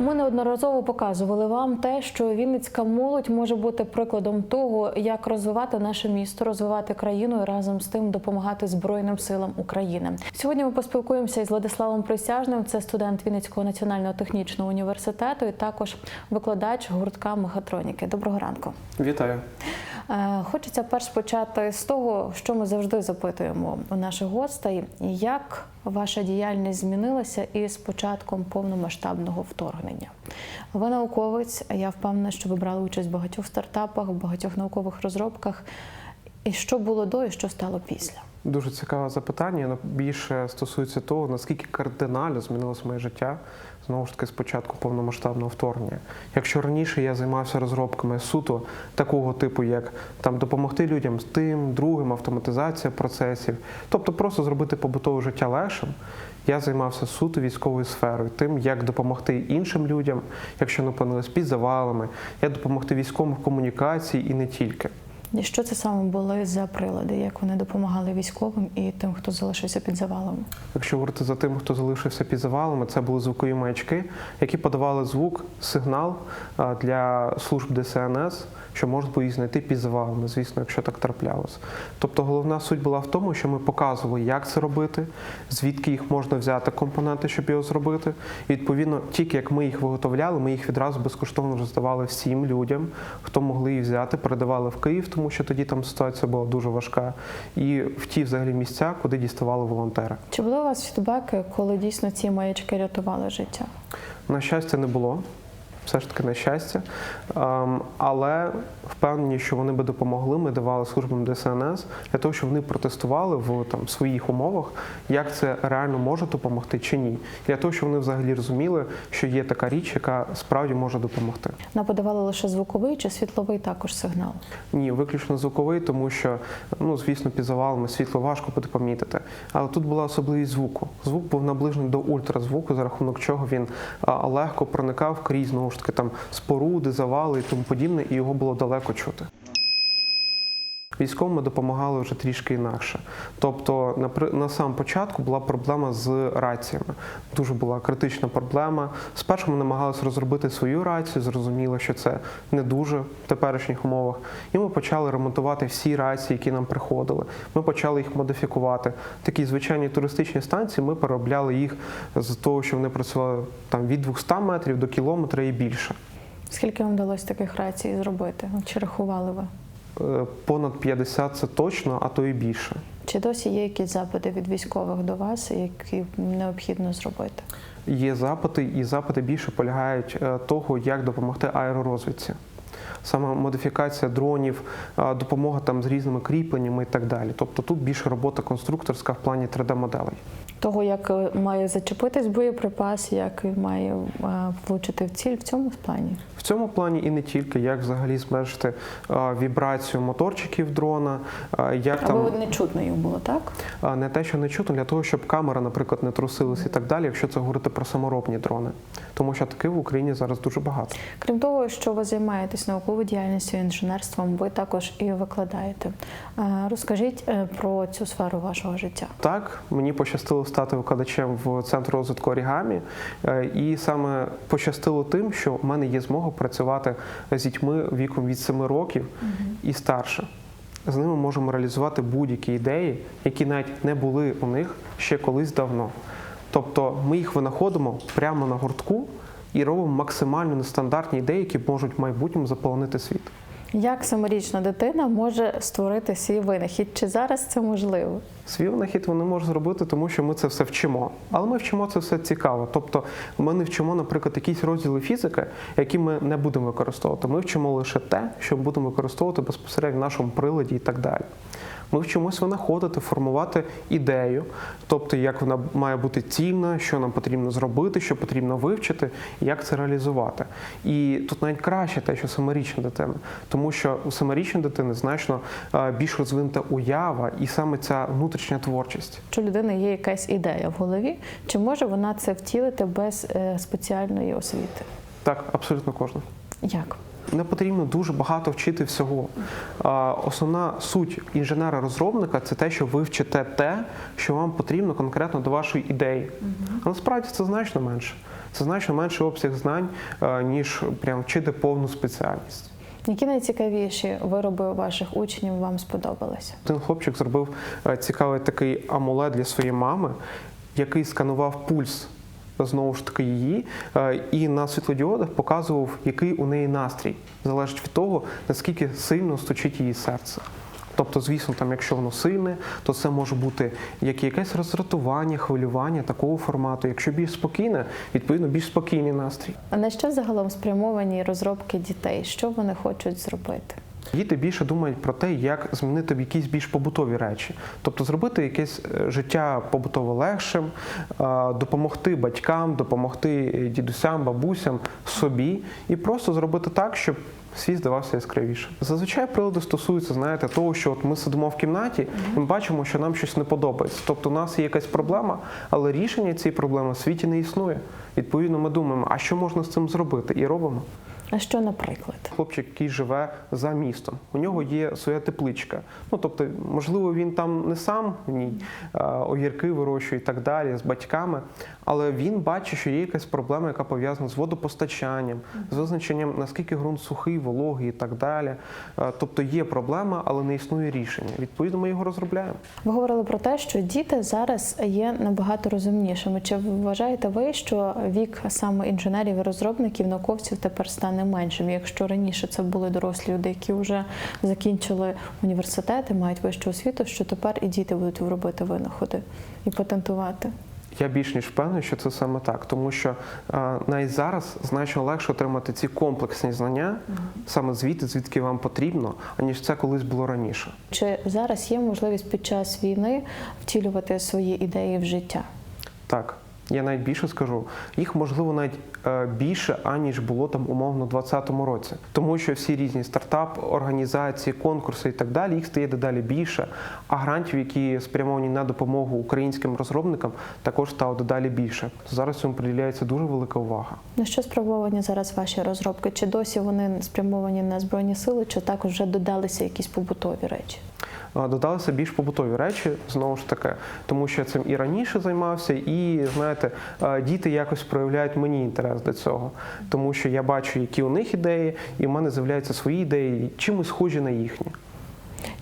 Ми неодноразово показували вам те, що Вінницька молодь може бути прикладом того, як розвивати наше місто, розвивати країну і разом з тим допомагати Збройним силам України. Сьогодні ми поспілкуємося із Владиславом Присяжним. Це студент Вінницького національного технічного університету і також викладач гуртка мехатроніки. Доброго ранку. Вітаю. Е, Хочеться перш почати з того, що ми завжди запитуємо у наших гостей, як ваша діяльність змінилася із початком повномасштабного вторгнення. Ви науковець, я впевнена, що ви брали участь в багатьох стартапах, в багатьох наукових розробках. І що було до, і що стало після? Дуже цікаве запитання. Воно більше стосується того, наскільки кардинально змінилось моє життя знову ж таки з початку повномасштабного вторгнення. Якщо раніше я займався розробками суто такого типу, як там допомогти людям з тим, другим, автоматизація процесів, тобто просто зробити побутове життя легшим. Я займався суто військовою сферою, тим, як допомогти іншим людям, якщо вони опинились під завалами, як допомогти військовим в комунікації і не тільки. Що це саме були за прилади? Як вони допомагали військовим і тим, хто залишився під завалами? Якщо говорити за тим, хто залишився під завалами, це були звукові маячки, які подавали звук, сигнал для служб ДСНС, що можна було їх знайти під завалами, звісно, якщо так траплялось. Тобто головна суть була в тому, що ми показували, як це робити, звідки їх можна взяти компоненти, щоб його зробити. І відповідно, тільки як ми їх виготовляли, ми їх відразу безкоштовно роздавали всім людям, хто могли їх взяти, передавали в Київ, тому що тоді там ситуація була дуже важка, і в ті взагалі місця, куди діставали волонтери. Чи були у вас фідбеки, коли дійсно ці маячки рятували життя? На щастя, не було. Все ж таки на щастя. Ем, але впевнені, що вони би допомогли. Ми давали службам ДСНС для того, щоб вони протестували в там своїх умовах, як це реально може допомогти чи ні. Для того, щоб вони взагалі розуміли, що є така річ, яка справді може допомогти. Нам подавали лише звуковий чи світловий також сигнал. Ні, виключно звуковий, тому що, ну звісно, під завалами світло важко буде помітити. Але тут була особливість звуку. Звук був наближений до ультразвуку, за рахунок чого він легко проникав крізь знову ж таки там споруди, завали і тому подібне, і його було далеко чути. Військовим ми допомагали вже трішки інакше. Тобто, на, на самому початку була проблема з раціями. Дуже була критична проблема. Спершу ми намагалися розробити свою рацію, зрозуміло, що це не дуже в теперішніх умовах. І ми почали ремонтувати всі рації, які нам приходили. Ми почали їх модифікувати. Такі звичайні туристичні станції ми переробляли їх з того, що вони працювали там від 200 метрів до кілометра і більше. Скільки вам вдалося таких рацій зробити? Чи рахували ви? Е, Понад 50 це точно, а то і більше. Чи досі є якісь запити від військових до вас, які необхідно зробити? Є запити, і запити більше полягають е, того, як допомогти аеророзвідці. Саме модифікація дронів, е, допомога там з різними кріпленнями і так далі. Тобто тут більше робота конструкторська в плані 3D-моделей. Того, як має зачепитись боєприпас, як має влучити в ціль в цьому плані? Цьому плані і не тільки, як взагалі зменшити вібрацію моторчиків дрона, як там не чутно їх було, так? не те, що не чутно, для того, щоб камера, наприклад, не трусилась і так далі, якщо це говорити про саморобні дрони. Тому що таких в Україні зараз дуже багато. Крім того, що ви займаєтесь науковою діяльністю, інженерством, ви також і викладаєте. Розкажіть е, про цю сферу вашого життя. Так, мені пощастило стати викладачем в центру розвитку орігамі, Е, і саме пощастило тим, що в мене є змога працювати з дітьми віком від 7 років і старше. З ними можемо реалізувати будь-які ідеї, які навіть не були у них ще колись давно. Тобто ми їх винаходимо прямо на гуртку і робимо максимально нестандартні ідеї, які можуть в майбутньому заполонити світ. Як саморічна дитина може створити свій винахід? Чи зараз це можливо? Свій винахід вони можуть зробити, тому що ми це все вчимо. Але ми вчимо це все цікаво. Тобто ми не вчимо, наприклад, якісь розділи фізики, які ми не будемо використовувати. Ми вчимо лише те, що будемо використовувати безпосередньо в нашому приладі і так далі. Ми вчимось винаходити, формувати ідею, тобто як вона має бути цільна, що нам потрібно зробити, що потрібно вивчити, як це реалізувати. І тут навіть краще те, що саморічна дитина, тому що у саморічної дитини значно е, більш розвинута уява і саме ця внутрішня творчість. У людини є якась ідея в голові, чи може вона це втілити без е, спеціальної освіти? Так, абсолютно кожна. Як? Не потрібно дуже багато вчити всього. Основна суть інженера-розробника це те, що ви вчите те, що вам потрібно конкретно до вашої ідеї. А насправді це значно менше. Це значно менший обсяг знань, е, ніж прям вчити повну спеціальність. Які найцікавіші вироби ваших учнів вам сподобалися? Один хлопчик зробив е, цікавий такий амулет для своєї мами, який сканував пульс. Знову ж таки, її е, і на світлодіодах показував, який у неї настрій, залежить від того, наскільки сильно стучить її серце. Тобто, звісно, там, якщо воно сильне, то це може бути як якесь роздратування, хвилювання такого формату. Якщо більш спокійне, відповідно більш спокійний настрій. А на що загалом спрямовані розробки дітей? Що вони хочуть зробити? Діти більше думають про те, як змінити в якісь більш побутові речі, тобто зробити якесь е, життя побутово легшим, е, допомогти батькам, допомогти е, дідусям, бабусям, собі і просто зробити так, щоб. Світ здавався яскравіше. Зазвичай прилади стосуються, знаєте, того, що от ми сидимо в кімнаті і ми бачимо, що нам щось не подобається. Тобто, у нас є якась проблема, але рішення цієї проблеми в світі не існує. Відповідно, ми думаємо, а що можна з цим зробити, і робимо. А що, наприклад? Хлопчик, який живе за містом, у нього є своя тепличка. Ну тобто, можливо, він там не сам в ній огірки вирощує і так далі з батьками, але він бачить, що є якась проблема, яка пов'язана з водопостачанням, з визначенням наскільки ґрунт сухий, вологий і так далі. Тобто є проблема, але не існує рішення. Відповідно, ми його розробляємо. Ви говорили про те, що діти зараз є набагато розумнішими. Чи вважаєте ви, що вік саме інженерів і розробників, науковців тепер стане меншим? Якщо раніше це були дорослі люди, які вже закінчили університети, мають вищу освіту, що тепер і діти будуть робити винаходи і патентувати? Я більш ніж впевнений, що це саме так, тому що е, навіть зараз значно легше отримати ці комплексні знання саме звідти, звідки вам потрібно, аніж це колись було раніше. Чи зараз є можливість під час війни втілювати свої ідеї в життя? Так, я навіть більше скажу, їх можливо навіть е, більше, аніж було там умовно у 2020 році. Тому що всі різні стартап, організації, конкурси і так далі, їх стає дедалі більше. А грантів, які спрямовані на допомогу українським розробникам, також стало дедалі більше. Зараз цьому приділяється дуже велика увага. На що спрямовані зараз ваші розробки? Чи досі вони спрямовані на збройні сили, чи також вже додалися якісь побутові речі? Додалися більш побутові речі, знову ж таки, тому що я цим і раніше займався, і знаєте, діти якось проявляють мені інтерес до цього, тому що я бачу, які у них ідеї, і в мене з'являються свої ідеї, чим схожі на їхні.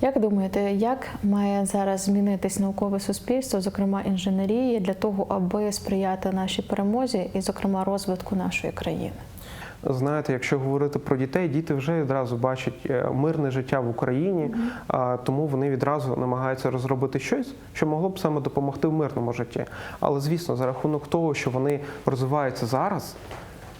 Як думаєте, як має зараз змінитись наукове суспільство, зокрема інженерія, для того, аби сприяти нашій перемозі і, зокрема, розвитку нашої країни? Знаєте, якщо говорити про дітей, діти вже відразу бачать е, мирне життя в Україні, тому вони відразу намагаються розробити щось, що могло б саме допомогти в мирному житті. Але звісно, за рахунок того, що вони розвиваються зараз.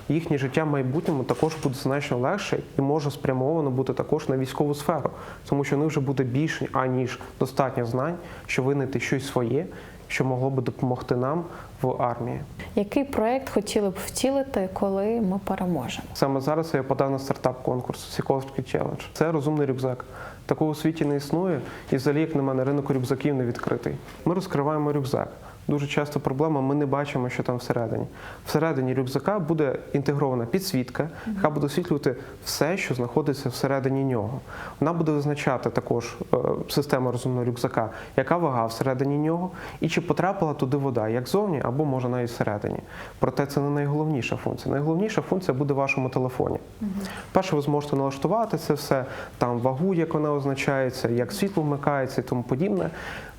Їхнє життя в майбутньому також буде значно легше і може спрямовано бути також на військову сферу, тому що вони вже буде більше аніж достатньо знань, щоб винайти щось своє, що могло би допомогти нам в армії. Який проект хотіли б втілити, коли ми переможемо? Саме зараз я подав на стартап конкурс Сіковський челендж. Це розумний рюкзак. Такого у світі не існує, і взагалі, як на мене, ринок рюкзаків не відкритий. Ми розкриваємо рюкзак. Дуже часто проблема, ми не бачимо, що там всередині. Всередині рюкзака буде інтегрована підсвітка, яка буде освітлювати все, що знаходиться всередині нього. Вона буде визначати також е, система розумного рюкзака, яка вага всередині нього, і чи потрапила туди вода, як зовні або може навіть всередині. Проте це не найголовніша функція. Найголовніша функція буде в вашому телефоні. Перше, ви зможете налаштувати це все, там вагу, як вона означається, як світло вмикається і тому подібне.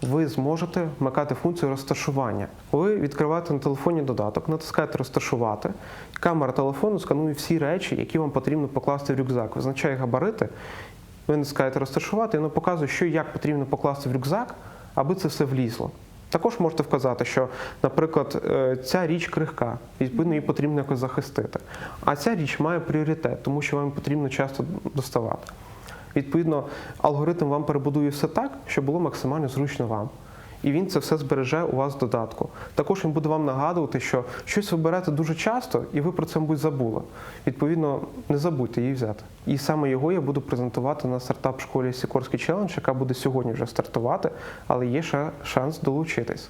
Ви зможете вмикати функцію розташування. Ви відкриваєте на телефоні додаток, натискаєте розташувати. Камера телефону сканує всі речі, які вам потрібно покласти в рюкзак. Визначає габарити. Ви натискаєте розташувати, і воно показує, що і як потрібно покласти в рюкзак, аби це все влізло. Також можете вказати, що, наприклад, е, ця річ крихка, відповідно її потрібно якось захистити. А ця річ має пріоритет, тому що вам потрібно часто доставати. Відповідно, алгоритм вам перебудує все так, щоб було максимально зручно вам. І він це все збереже у вас в додатку. Також він буде вам нагадувати, що щось ви берете дуже часто, і ви про це, мабуть, забули. Відповідно, не забудьте її взяти. І саме його я буду презентувати на стартап школі Сікорський челендж, яка буде сьогодні вже стартувати, але є ще шанс долучитись.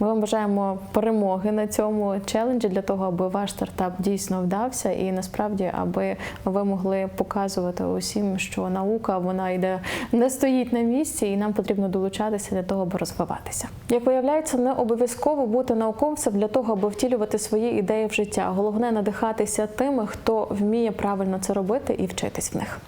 Ми вам бажаємо перемоги на цьому челенджі для того, аби ваш стартап дійсно вдався, і насправді, аби ви могли показувати усім, що наука вона йде не стоїть на місці, і нам потрібно долучатися для того, аби розвиватися. Розвиватися. Як виявляється, не обов'язково бути науковцем для того, аби втілювати свої ідеї в життя. Головне надихатися тими, хто вміє правильно це робити і вчитись в них.